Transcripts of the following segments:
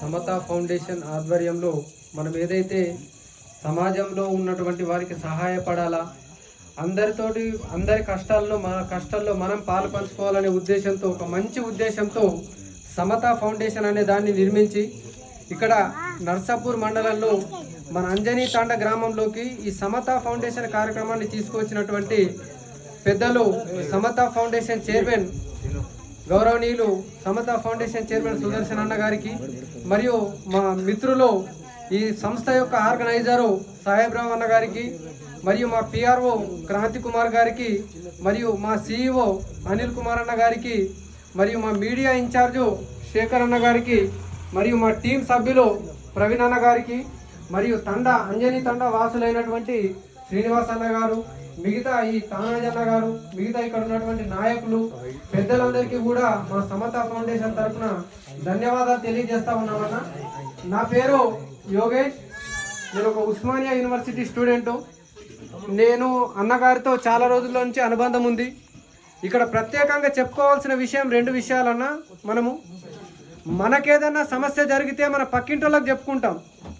సమతా foundation ఆధ్వర్యంలో మనం ఏదైతే సమాజంలో ఉన్నటువంటి వారికి సహాయపడాలా అందరితోటి అందరి కష్టాల్లో మన కష్టాల్లో మనం పాలు పంచుకోవాలనే ఉద్దేశంతో ఒక మంచి ఉద్దేశంతో సమతా ఫౌండేషన్ అనే దాన్ని నిర్మించి ఇక్కడ నర్సాపూర్ మండలంలో మన అంజనీ తాండ గ్రామంలోకి ఈ సమతా ఫౌండేషన్ కార్యక్రమాన్ని తీసుకువచ్చినటువంటి పెద్దలు సమతా ఫౌండేషన్ చైర్మన్ గౌరవనీయులు సమత ఫౌండేషన్ చైర్మన్ సుదర్శన్ అన్న గారికి మరియు మా మిత్రులు ఈ సంస్థ యొక్క ఆర్గనైజరు సాహెబ్రావు అన్న గారికి మరియు మా పిఆర్ఓ క్రాంతి కుమార్ గారికి మరియు మా సిఇఓ అనిల్ కుమార్ అన్న గారికి మరియు మా మీడియా ఇన్ఛార్జు శేఖర్ అన్న గారికి మరియు మా టీం సభ్యులు ప్రవీణ్ అన్న గారికి మరియు తండ అంజని తండ వాసులైనటువంటి శ్రీనివాస్ అన్న గారు మిగతా ఈ తానాజన్న గారు మిగతా ఇక్కడ ఉన్నటువంటి నాయకులు పెద్దలందరికీ కూడా మా సమత ఫౌండేషన్ తరఫున ధన్యవాదాలు తెలియజేస్తా ఉన్నామన్న నా పేరు యోగేష్. నేను ఒక ఉస్మానియా యూనివర్సిటీ స్టూడెంట్. నేను అన్నగారితో చాలా రోజుల నుంచి అనుబంధం ఉంది. ఇక్కడ ప్రత్యేకంగా చెప్పుకోవాల్సిన విషయం రెండు విషయాలన్నా మనము. మనకేదన్నా సమస్య జరిగితే మన పక్కింటోళ్ళకి చెప్పుకుంటాం.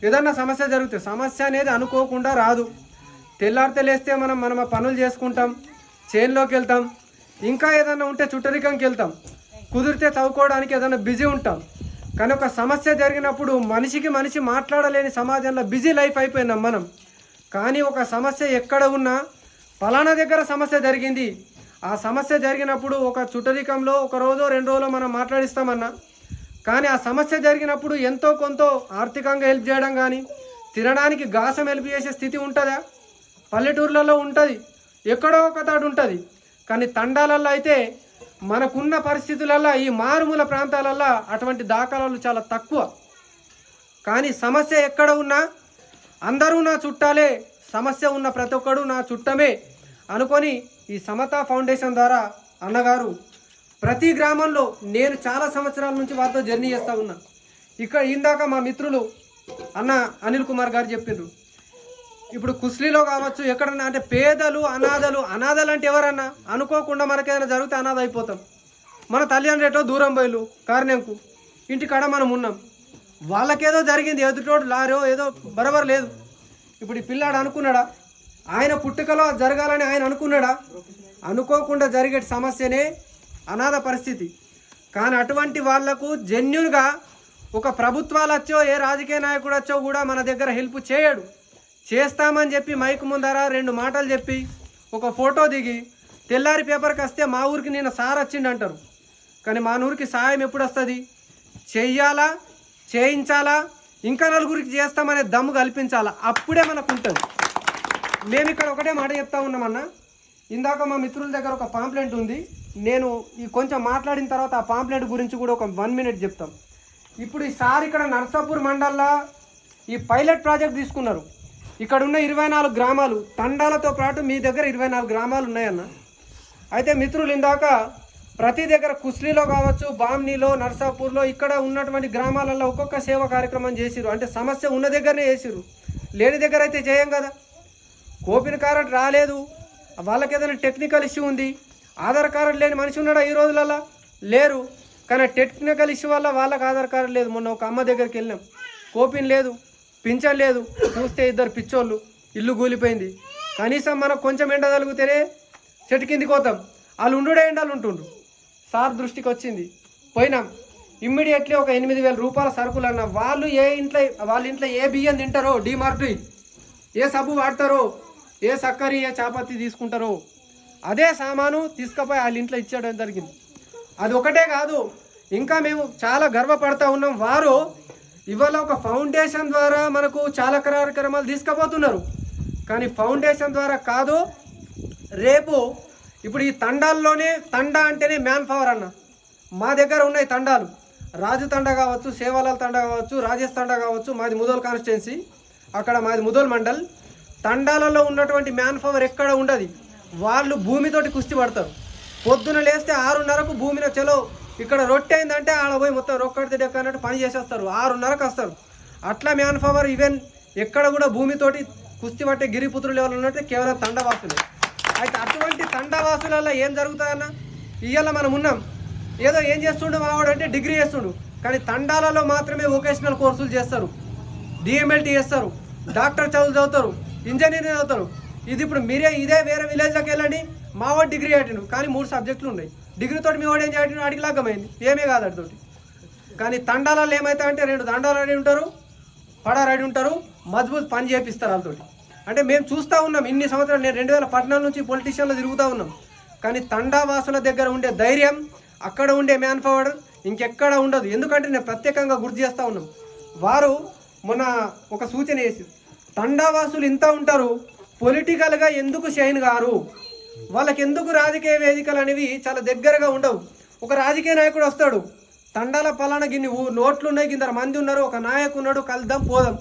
ఏదన్నా సమస్య జరిగితే సమస్య అనేది అనుకోకుండా రాదు. తెల్లారితే లేస్తే మనం మనం ఆ పనులు చేసుకుంటాం చేన్లోకి వెళ్తాం ఇంకా ఏదన్నా ఉంటే చుట్టరికంకి వెళ్తాం కుదిరితే చదువుకోవడానికి ఏదైనా బిజీ ఉంటాం. కానీ ఒక సమస్య జరిగినప్పుడు మనిషికి మనిషి మాట్లాడలేని సమాజంలో బిజీ లైఫ్ అయిపోయినాం మనం. కానీ ఒక సమస్య ఎక్కడ ఉన్నా ఫలానా దగ్గర సమస్య జరిగింది. ఆ సమస్య జరిగినప్పుడు ఒక చుట్టరికంలో ఒక రోజో రెండు రోజులో మనం మాట్లాడిస్తామన్నా. కానీ ఆ సమస్య జరిగినప్పుడు ఎంతో కొంత ఆర్థికంగా హెల్ప్ చేయడం కానీ తినడానికి గాసం హెల్ప్ చేసే స్థితి ఉంటుందా? పల్లెటూర్లలో ఉంటుంది. ఎక్కడో ఒక తాడు ఉంటుంది. కానీ తండాలలో అయితే మనకున్న పరిస్థితులలో ఈ మారుమూల ప్రాంతాలలో అటువంటి దాఖలాలు చాలా తక్కువ. కానీ సమస్య ఎక్కడ ఉన్నా అందరూ నా చుట్టాలే సమస్య ఉన్న ప్రతి ఒక్కడు నా చుట్టమే అనుకొని ఈ సమతా ఫౌండేషన్ ద్వారా అన్నగారు ప్రతి గ్రామంలో నేను చాలా సంవత్సరాల నుంచి వారితో జర్నీ చేస్తూ ఉన్నా. ఇక్కడ ఇందాక మా మిత్రులు అన్న అనిల్ కుమార్ గారు చెప్పిండ్రు ఇప్పుడు కుస్లీలో కావచ్చు ఎక్కడన్నా అంటే పేదలు అనాథలు అనాథలు అంటే ఎవరన్నా అనుకోకుండా మనకేదైనా జరిగితే అనాథ అయిపోతాం. మన తల్లిదండ్రులతో దూరం బయలు కారణంకు ఇంటికాడ మనం ఉన్నాం. వాళ్ళకేదో జరిగింది ఎదుటోడు లారో ఏదో బరబర్ లేదు. ఇప్పుడు ఈ పిల్లాడు అనుకున్నాడా? ఆయన పుట్టుకలో జరగాలని ఆయన అనుకున్నాడా? అనుకోకుండా జరిగే సమస్యనే అనాథ పరిస్థితి. కానీ అటువంటి వాళ్ళకు జెన్యున్గా ఒక ప్రభుత్వాలు వచ్చో ఏ రాజకీయ నాయకుడు వచ్చో కూడా మన దగ్గర హెల్ప్ చేయడు. చేస్తామని చెప్పి మైక్ ముందర రెండు మాటలు చెప్పి ఒక ఫోటో దిగి తెల్లారి పేపర్కి వస్తే మా ఊరికి నేను సార్ వచ్చిండు అంటారు కానీ మా ఊరికి సాయం ఎప్పుడు వస్తుంది? చెయ్యాలా? చేయించాలా? ఇంకా నలుగురికి చేస్తామనే దమ్ము కల్పించాలా? అప్పుడే మనకు ఉంటుంది మేము ఇక్కడ ఒకటే మాట చెప్తా ఉన్నామన్న ఇందాక మా మిత్రుల దగ్గర ఒక పాంప్లెంట్ ఉంది. నేను ఈ కొంచెం మాట్లాడిన తర్వాత ఆ పాంప్లెంట్ గురించి కూడా ఒక వన్ మినిట్ చెప్తాం. ఇప్పుడు ఈ సార్ ఇక్కడ నర్సాపూర్ మండల్లో ఈ పైలట్ ప్రాజెక్ట్ తీసుకున్నారు. ఇక్కడ ఉన్న ఇరవై నాలుగు గ్రామాలు తండాలతో పాటు మీ దగ్గర ఇరవై నాలుగు గ్రామాలు ఉన్నాయన్న. అయితే మిత్రులు ఇందాక ప్రతి దగ్గర కుస్లీలో కావచ్చు బామ్నీలో నర్సాపూర్లో ఇక్కడ ఉన్నటువంటి గ్రామాలలో ఒక్కొక్క సేవా కార్యక్రమం చేసిరు అంటే సమస్య ఉన్న దగ్గరనే చేసిరు లేని దగ్గర అయితే చేయం కదా. కోపిన కార్డు రాలేదు. వాళ్ళకి ఏదైనా టెక్నికల్ ఇష్యూ ఉంది. ఆధార్ కార్డు లేని మనిషి ఉన్నాడా ఈ రోజులలో లేరు. కానీ టెక్నికల్ ఇష్యూ వల్ల వాళ్ళకి ఆధార్ కార్డు లేదు. మొన్న ఒక అమ్మ దగ్గరికి వెళ్ళాం కోపిన్ లేదు. పింఛన్ లేదు చూస్తే ఇద్దరు పిచ్చోళ్ళు. ఇల్లు కూలిపోయింది కనీసం మనకు కొంచెం ఎండ తగిలితేనే చెట్టు కిందికి పోతాం. వాళ్ళు ఉండుడే ఎండలు ఉంటుండ్రు. సార్ దృష్టికి వచ్చింది. పోయినాం. ఇమ్మీడియట్లీ ఒక ఎనిమిది వేల రూపాయల సరుకులు అన్న వాళ్ళు ఏ ఇంట్లో వాళ్ళ ఇంట్లో ఏ బియ్యం తింటారో డిమార్ట్ ఏ సబ్బు వాడతారో ఏ సక్కరి ఏ చాపత్తి తీసుకుంటారో అదే సామాను తీసుకుపోయి వాళ్ళ ఇంట్లో ఇచ్చేయడం జరిగింది. అది ఒకటే కాదు ఇంకా మేము చాలా గర్వపడతా ఉన్నాం. వారు ఇవాళ ఒక ఫౌండేషన్ ద్వారా మనకు చాలా కార్యక్రమాలు తీసుకుపోతున్నారు. కానీ ఫౌండేషన్ ద్వారా కాదు రేపు ఇప్పుడు ఈ తండాల్లోనే తండా అంటేనే మ్యాన్ పవర్ అన్న. మా దగ్గర ఉన్నాయి తండాలు. రాజు తండ కావచ్చు సేవాలాల్ తండ కావచ్చు రాజేష్ తండ కావచ్చు మాది ముదోల్ కాన్స్టిట్యున్సీ అక్కడ మాది ముదోల్ మండల్. తండాలలో ఉన్నటువంటి మ్యాన్ పవర్ ఎక్కడ ఉండదు. వాళ్ళు భూమితోటి కుస్తీ పడతారు. పొద్దున లేస్తే ఆరున్నరకు భూమిలో చలో ఇక్కడ రొట్టె అయిందంటే ఆడ పోయి మొత్తం రొక్కడితే డెక్క అన్నట్టు పని చేసేస్తారు. ఆరున్నరకు వస్తారు. అట్లా మ్యాన్ పవర్ ఈవెన్ ఎక్కడ కూడా భూమితోటి కుస్తీ పట్టే గిరిపుత్రులు ఎవరు ఉన్నట్టు కేవలం తండవాసులు. అయితే అటువంటి తండవాసులలో ఏం జరుగుతుందన్న? ఇవాళ మనం ఉన్నాం. ఏదో ఏం చేస్తుండు మావాడు అంటే డిగ్రీ చేస్తుండు. కానీ తండాలలో మాత్రమే వొకేషనల్ కోర్సులు చేస్తారు. డిఎంఎల్టీ చేస్తారు. డాక్టర్ చదువులు చదువుతారు. ఇంజనీరింగ్ చదువుతారు. ఇది ఇప్పుడు మీరే ఇదే వేరే విలేజ్లోకి వెళ్ళండి. మావాడు డిగ్రీ ఆటిను కానీ మూడు సబ్జెక్టులు ఉన్నాయి. డిగ్రీతో మీ వాడు ఏం చేయడం? అడిగి లాగమైంది. ఏమే కాదు అడితోటి కానీ తండాలలో ఏమైతే అంటే రెండు దండాలు రెడీ ఉంటారు పడ రెడీ ఉంటారు మజ్బూత్ పని చేపిస్తారు వాళ్ళతోటి అంటే మేము చూస్తూ ఉన్నాం ఇన్ని సంవత్సరాలు నేను రెండు వేల పద్నాలుగు నుంచి పొలిటీషియన్లో తిరుగుతూ ఉన్నాం. కానీ తండావాసుల దగ్గర ఉండే ధైర్యం అక్కడ ఉండే మ్యాన్ పవర్ ఇంకెక్కడ ఉండదు. ఎందుకంటే నేను ప్రత్యేకంగా గుర్తు చేస్తూ ఉన్నాం. వారు మొన్న ఒక సూచన వేసి తండావాసులు ఇంత ఉంటారు పొలిటికల్గా ఎందుకు షైన్ గారు? వాళ్ళకి ఎందుకు రాజకీయ వేదికలు అనేవి చాలా దగ్గరగా ఉండవు. ఒక రాజకీయ నాయకుడు వస్తాడు. తండాల పలానా గిన్ని నోట్లు ఉన్నాయి కింద మంది ఉన్నారు. ఒక నాయకు ఉన్నాడు కలుద్దాం పోదాం.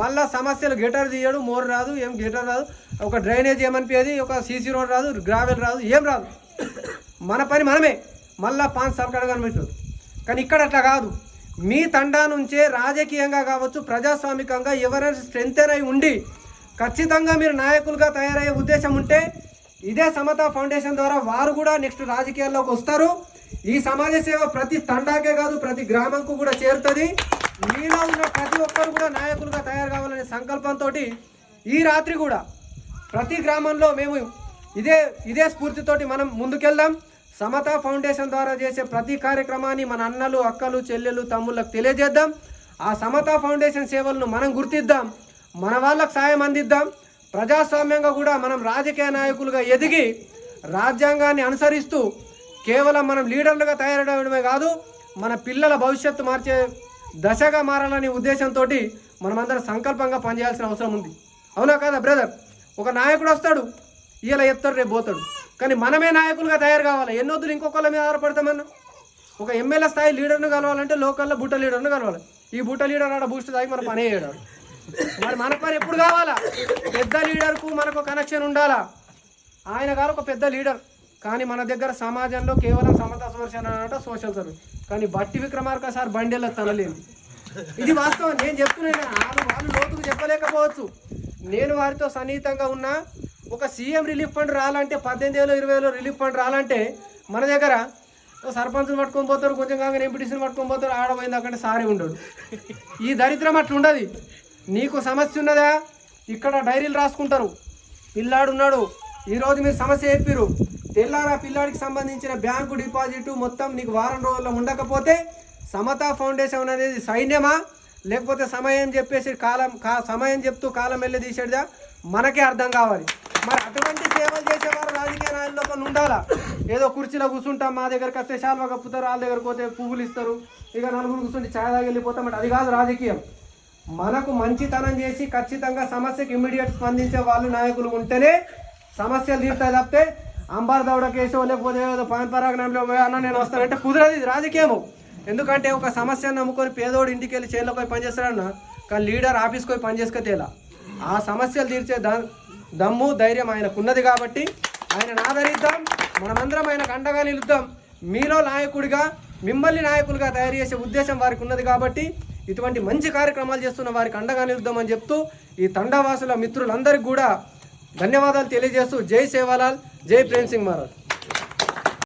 మళ్ళా సమస్యలు గిటార్ తీయడు మోర్ రాదు ఏం గిటార్ రాదు. ఒక డ్రైనేజ్ ఏమనిపించేది ఒక సీసీ రోడ్ రాదు గ్రావెల్ రాదు ఏం రాదు. మన పని మనమే. మళ్ళా పాన్ సర్కార్ కనిపించదు కానీ ఇక్కడ అట్లా కాదు. మీ తండా నుంచే రాజకీయంగా కావచ్చు ప్రజాస్వామికంగా ఎవరైనా స్ట్రెంత్ అయి ఉండి ఖచ్చితంగా మీరు నాయకులుగా తయారయ్యే ఉద్దేశం ఉంటే ఇదే సమత ఫౌండేషన్ ద్వారా వారు కూడా నెక్స్ట్ రాజకీయాల్లోకి వస్తారు. ఈ సమాజ సేవ ప్రతి తండాకే కాదు ప్రతి గ్రామంకు కూడా చేరుతుంది. మీలో ఉన్న ప్రతి ఒక్కరు కూడా నాయకులుగా తయారు కావాలనే సంకల్పంతో ఈ రాత్రి కూడా ప్రతి గ్రామంలో మేము ఇదే ఇదే స్ఫూర్తితోటి మనం ముందుకెళ్దాం. సమతా ఫౌండేషన్ ద్వారా చేసే ప్రతి కార్యక్రమాన్ని మన అన్నలు అక్కలు చెల్లెలు తమ్ముళ్ళకు తెలియజేద్దాం. ఆ సమతా ఫౌండేషన్ సేవలను మనం గుర్తిద్దాం. మన వాళ్ళకు సాయం అందిద్దాం. ప్రజాస్వామ్యంగా కూడా మనం రాజకీయ నాయకులుగా ఎదిగి రాజ్యాంగాన్ని అనుసరిస్తూ కేవలం మనం లీడర్లుగా తయారవడమే కాదు మన పిల్లల భవిష్యత్తు మార్చే దశగా మారాలనే ఉద్దేశంతో మనమందరం సంకల్పంగా పనిచేయాల్సిన అవసరం ఉంది. అవునా కదా బ్రదర్? ఒక నాయకుడు వస్తాడు ఇలా చెప్తాడు రేపు పోతాడు. కానీ మనమే నాయకులుగా తయారు కావాలి. ఎన్నొద్దులు ఇంకొకళ్ళ మీద ఆధారపడతామన్నా ఒక ఎమ్మెల్యే స్థాయి లీడర్ను కలవాలంటే లోకల్లో బుట్ట లీడర్ను కలవాలి. ఈ బుట్ట లీడర్ ఆడ బూస్ట్ తాగి మన పని చేయడాడు మరి మన పని ఎప్పుడు కావాలా? పెద్ద లీడర్కు మనకు కనెక్షన్ ఉండాలా? ఆయన గారు ఒక పెద్ద లీడర్. కానీ మన దగ్గర సమాజంలో కేవలం సమత స్పర్శన అనట సోషల్ సర్వీస్ కానీ బట్టి విక్రమార్క సార్ బండిలో తనలేదు. ఇది వాస్తవం. నేను చెప్తున్నాను వాళ్ళు వాళ్ళు లోతుకు చెప్పలేకపోవచ్చు. నేను వారితో సన్నిహితంగా ఉన్నా. ఒక సీఎం రిలీఫ్ ఫండ్ రాలంటే పద్దెనిమిది వేలు ఇరవై వేలు రిలీఫ్ ఫండ్ రాలంటే మన దగ్గర సర్పంచ్ని పట్టుకొని పోతారు కొంచెం కాగానే ఎంపీటీసీని పట్టుకొని పోతారు ఆడపోయింది అక్కడ సారీ ఉండడు. ఈ దరిద్రం అట్లా ఉండదు నీకు సమస్య ఉన్నదా? ఇక్కడ డైరీలు రాసుకుంటారు. పిల్లాడున్నాడు. ఈరోజు మీరు సమస్య చెప్పిరు తెల్లారా పిల్లాడికి సంబంధించిన బ్యాంకు డిపాజిట్ మొత్తం నీకు వారం రోజుల్లో ఉండకపోతే సమతా ఫౌండేషన్ అనేది సైన్యమా? లేకపోతే సమయం చెప్పేసి కాలం కా సమయం చెప్తూ కాలం వెళ్ళి తీసేదా మనకే అర్థం కావాలి. మరి అటువంటి సేవలు చేసేవారు రాజకీయ నాయకులతో ఉండాలా? ఏదో కుర్చీలో కూర్చుంటాం మా దగ్గరకి వస్తే శాల్వా కప్పుతారు వాళ్ళ దగ్గరకు పోతే పువ్వులు ఇస్తారు. ఇక నలుగురు కూర్చుంటే ఛాయ్ దాకా వెళ్ళిపోతాం అంటే అది కాదు రాజకీయం. మనకు మంచితనం చేసి ఖచ్చితంగా సమస్యకు ఇమ్మీడియట్ స్పందించే వాళ్ళు నాయకులు ఉంటేనే సమస్యలు తీరుతాయి తప్పితే అంబార్ దౌడ కేసో లేకపోతే పవన్ పరాగణంలో అన్న నేను వస్తానంటే కుదరదు ఇది రాజకీయము. ఎందుకంటే ఒక సమస్యను నమ్ముకొని పేదోడు ఇంటికి వెళ్ళి చేతిలో పోయి పనిచేస్తాడన్న కానీ లీడర్ ఆఫీస్కి పోయి పని తేలా ఆ సమస్యలు తీర్చే దమ్ము ధైర్యం ఆయనకు ఉన్నది కాబట్టి ఆయన ఆదరిద్దాం మనమందరం ఆయనకు అండగా నిలుద్దాం. మీలో నాయకుడిగా మిమ్మల్ని నాయకులుగా తయారు చేసే ఉద్దేశం వారికి ఉన్నది కాబట్టి ఇటువంటి మంచి కార్యక్రమాలు చేస్తున్న వారికి అండగా నిలుద్దామని చెప్తూ ఈ తండావాసుల మిత్రులందరికీ కూడా ధన్యవాదాలు తెలియజేస్తూ జై సేవాలాల్ జై ప్రేమ్ సింగ్ మహారాజ్.